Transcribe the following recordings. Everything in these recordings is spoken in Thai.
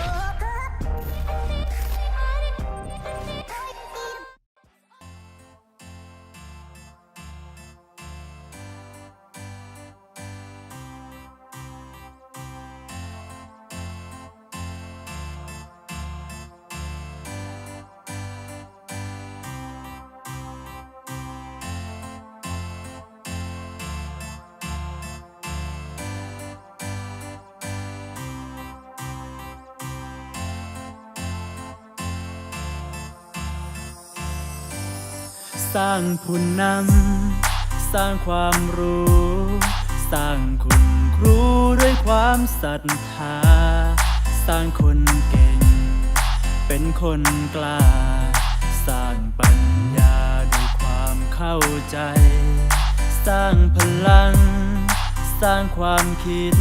Oh. สร้างผู้นำ สร้างความรู้ สร้างคุณครูด้วยความศรัทธา สร้างคนเก่ง เป็นคนกล้า สร้างปัญญาด้วยความเข้าใจ สร้างพลัง สร้างความคิด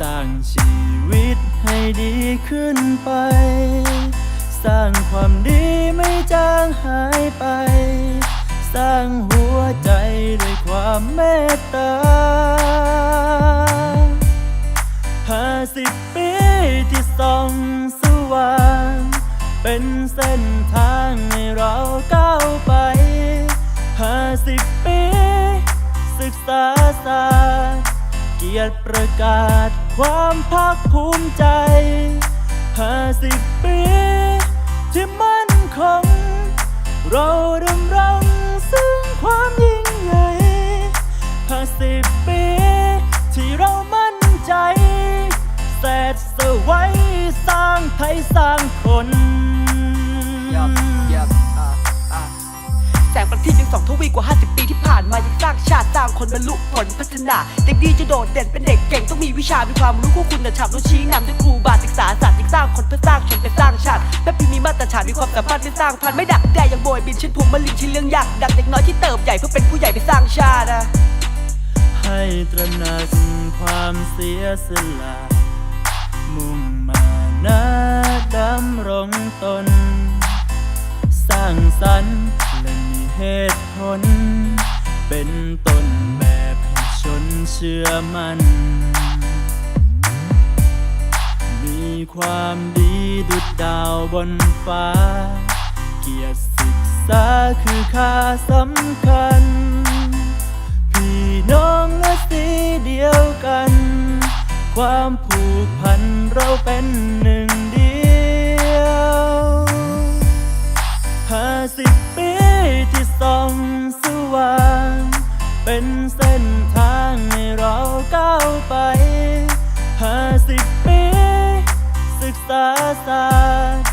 สร้างชีวิตให้ดีขึ้นไป สร้างความดีไม่จางหายไป สร้างหัวใจด้วยความเมตตาห้าสิบปีที่ส่องสว่าง เป็นเส้นทางให้เราก้าวไปห้าสิบปี ศึกษาศาสตร์เกียรติประกาศความภาคภูมิใจห้าสิบปี ที่มั่นคง เราดำรงซึ่งความยิ่งใหญ่ผ่านสิบปี ที่เรามั่นใจแสดสวัยสร้างไทยสร้างคน ทีปยังสองทวีกว่า 50 ปีที่ผ่านมายังสร้างชาติสร้างคนบรรลุผลพัฒนา เด็กดีจะโดดเด่นเป็นเด็กเก่งต้องมีวิชา มีความรู้คู่คุณธรรมต้องชี้นำด้วยครูบาศึกษาศาสตร์ยังสร้างคนเพื่อสร้างชนเป็นสร้างชาติแม่ปีมีมาตรฐานมีความสามารถเป็นสร้างพันไม่ดักแด่ยังโบยบินเช่นภูมิมะลินที่เรื่องยากดังเด็กน้อยที่เติบใหญ่เพื่อเป็นผู้ใหญ่ไปสร้างชาตินะให้ตระหนักความเสียสละมุ่งมานะดำรงตน สร้างสรรค์และ เหตุผล เป็นต้นแบบให้ชนเชื่อมันมีความดีดุดดาวบนฟ้า เกียรติศึกษาคือค่าสำคัญ พี่น้องและสีเดียวกัน ความผูกพันเราเป็นหนึ่ง เป็นเส้นทางให้เราก้าวไปห้าสิบปี ศึกษาศาสตร์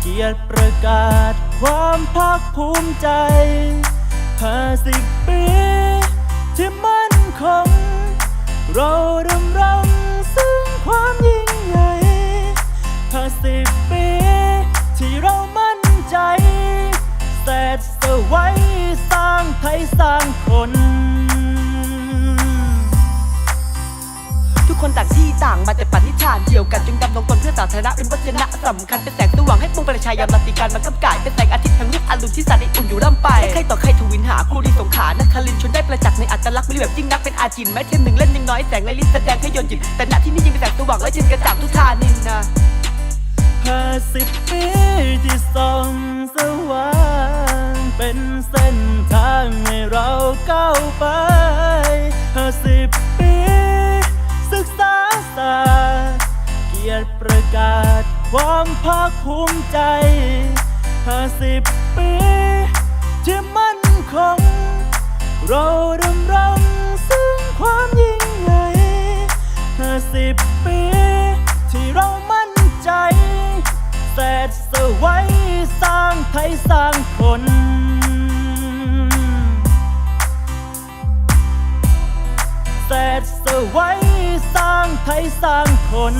เกียรติประกาศความภาคภูมิใจห้าสิบปี ที่มั่นคง เราดำรงซึ่งความยิ่งใหญ่ห้าสิบปี ที่เรามั่นใจแสดสวัยสร้างไทยสร้างคน คนต่างที่ต่างมาแต่ปณิธานเดียวกันจึงดำรงตนเพื่อสาธารณะเป็นวัจนะสำคัญเป็นแสงสว่างให้ปวงประชายามรัติการมันกำกายเป็นแสงอาทิตย์แห่งลูกอรุณที่สาดให้อุ่นอยู่ร่ำไปให้ใครต่อใครทวินหาครูดีสงขานักครินชนได้ประจักษ์ในอัตลักษณ์ไม่แบบยิ่งนักเป็นอาจินแม้เทมหนึ่งเล่นยังน้อยแสงและลิ้นแสดงให้ยนต์หยิบแต่ณที่นี่ยังเป็นแสงสว่างและเช่นกระจ่างทุกทานินนะห้าสิบปีที่ส่องสว่างเป็นเส้นทางให้เราก้าวไปห้าสิบ ความภาคภูมิใจห้าสิบปี ที่มั่นคง เราดำรงซึ่งความยิ่งใหญ่ห้าสิบปี ที่เรามั่นใจแสดสวยสร้างไทยสร้างคนแสดสวยสร้างไทยสร้างคน